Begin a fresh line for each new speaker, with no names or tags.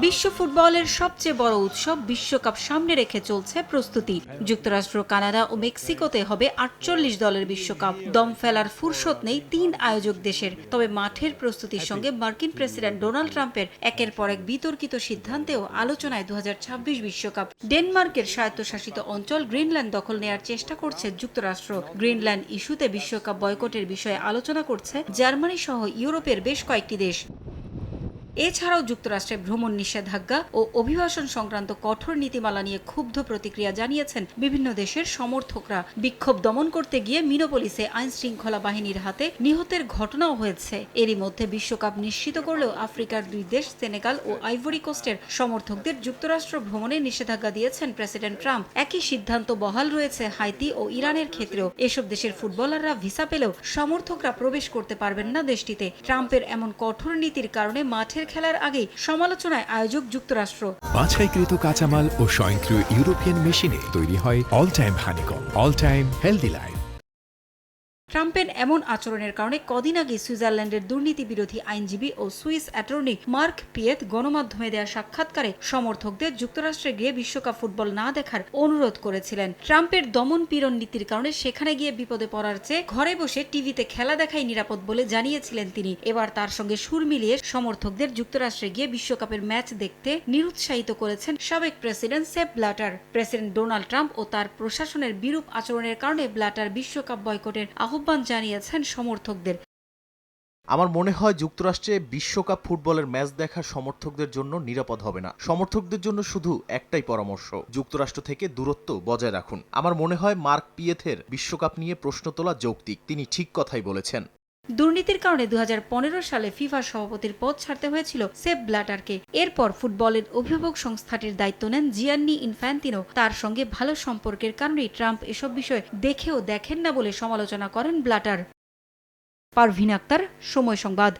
বিশ্ব ফুটবলের সবচেয়ে বড় উৎসব বিশ্বকাপ সামনে রেখে চলছে প্রস্তুতি। যুক্তরাষ্ট্র, কানাডা ও মেক্সিকোতে হবে আটচল্লিশ দলের বিশ্বকাপ। দম ফেলার ফুরসত নেই তিন আয়োজক দেশের। তবে মাঠের প্রস্তুতির সঙ্গে মার্কিন প্রেসিডেন্ট ডোনাল্ড ট্রাম্পের একের পর এক বিতর্কিত সিদ্ধান্তেও আলোচনায় দু বিশ্বকাপ। ডেনমার্কের স্বায়ত্তশাসিত অঞ্চল গ্রিনল্যান্ড দখল নেয়ার চেষ্টা করছে যুক্তরাষ্ট্র। গ্রিনল্যান্ড ইস্যুতে বিশ্বকাপ বয়কটের বিষয়ে আলোচনা করছে জার্মানি সহ ইউরোপের বেশ কয়েকটি দেশ এছাড়াও যুক্তরাষ্ট্রে ভ্রমণ নিষেধাজ্ঞা ও অভিবাসন সংক্রান্ত কঠোর নীতিমালা নিয়ে ক্ষুব্ধ প্রতিক্রিয়া জানিয়েছেন বিভিন্ন দেশের সমর্থকরা। বিক্ষোভ দমন করতে গিয়ে মিনোপলিসে আইন শৃঙ্খলা বাহিনীর হাতে নিহতের ঘটনাও হয়েছে। এরই মধ্যে বিশ্বকাপ নিশ্চিত করলেও আফ্রিকার দুই দেশ, সেনেগাল ও আইভরি কোস্টের সমর্থকদের যুক্তরাষ্ট্র ভ্রমণে নিষেধাজ্ঞা দিয়েছেন প্রেসিডেন্ট ট্রাম্প। একই সিদ্ধান্ত বহাল রয়েছে হাইতি ও ইরানের ক্ষেত্রেও। এসব দেশের ফুটবলাররা ভিসা পেলেও সমর্থকরা প্রবেশ করতে পারবেন না দেশটিতে। ট্রাম্পের এমন কঠোর নীতির কারণে মাঠের খেলার আগে সমালোচনায় আয়োজক যুক্তরাষ্ট্র।
বাছাইকৃত কাঁচামাল ও স্বয়ংক্রিয় ইউরোপিয়ান মেশিনে তৈরি হয় all time honeycomb all time healthy life
ট্রাম্পের এমন আচরণের কারণে কদিন আগে সুইজারল্যান্ডের দুর্নীতি বিরোধী আইনজীবী ও সুইস অ্যাটর্নি মার্ক পিয়েত গণমাধ্যমে দেওয়া সাক্ষাৎকারে সমর্থকদের যুক্তরাষ্ট্রে গিয়ে বিশ্বকাপ ফুটবল না দেখার অনুরোধ করেছিলেন। ট্রাম্পের দমন পীড়ন নীতির কারণে সেখানে গিয়ে বিপদে পড়ার চেয়ে ঘরে বসে টিভিতে খেলা দেখাই নিরাপদ বলে জানিয়েছিলেন তিনি। এবার তার সঙ্গে সুর মিলিয়ে সমর্থকদের যুক্তরাষ্ট্রে গিয়ে বিশ্বকাপের ম্যাচ দেখতে নিরুৎসাহিত করেছেন সাবেক president Sepp Blatter. President Donald Trump ও তার প্রশাসনের বিরূপ আচরণের কারণে ব্লাটার বিশ্বকাপ বয়কটের আহ্বান জানিয়েছেন সমর্থকদের।
আমার মনে হয় যুক্তরাষ্ট্রে বিশ্বকাপ ফুটবলের ম্যাচ দেখার সমর্থকদের জন্য নিরাপদ হবে না। সমর্থকদের জন্য শুধু একটাই পরামর্শ, যুক্তরাষ্ট্র থেকে দূরত্ব বজায় রাখুন। আমার মনে হয় মার্ক পিয়েথের বিশ্বকাপ নিয়ে প্রশ্ন তোলা যৌক্তিক। তিনি ঠিক কথাই বলেছেন।
দুর্নীতির কারণে দু হাজার পনেরো সালে ফিফা সভাপতির পদ ছাড়তে হয়েছিল সেপ ব্লাটারকে এরপর ফুটবলের অভিভাবক সংস্থাটির দায়িত্ব নেন জিয়ান্নি ইনফ্যান্তিনো তার সঙ্গে ভালো সম্পর্কের কারণেই ট্রাম্প এসব বিষয় দেখেও দেখেন না বলে সমালোচনা করেন ব্লাটার পারভিন আক্তার, সময় সংবাদ।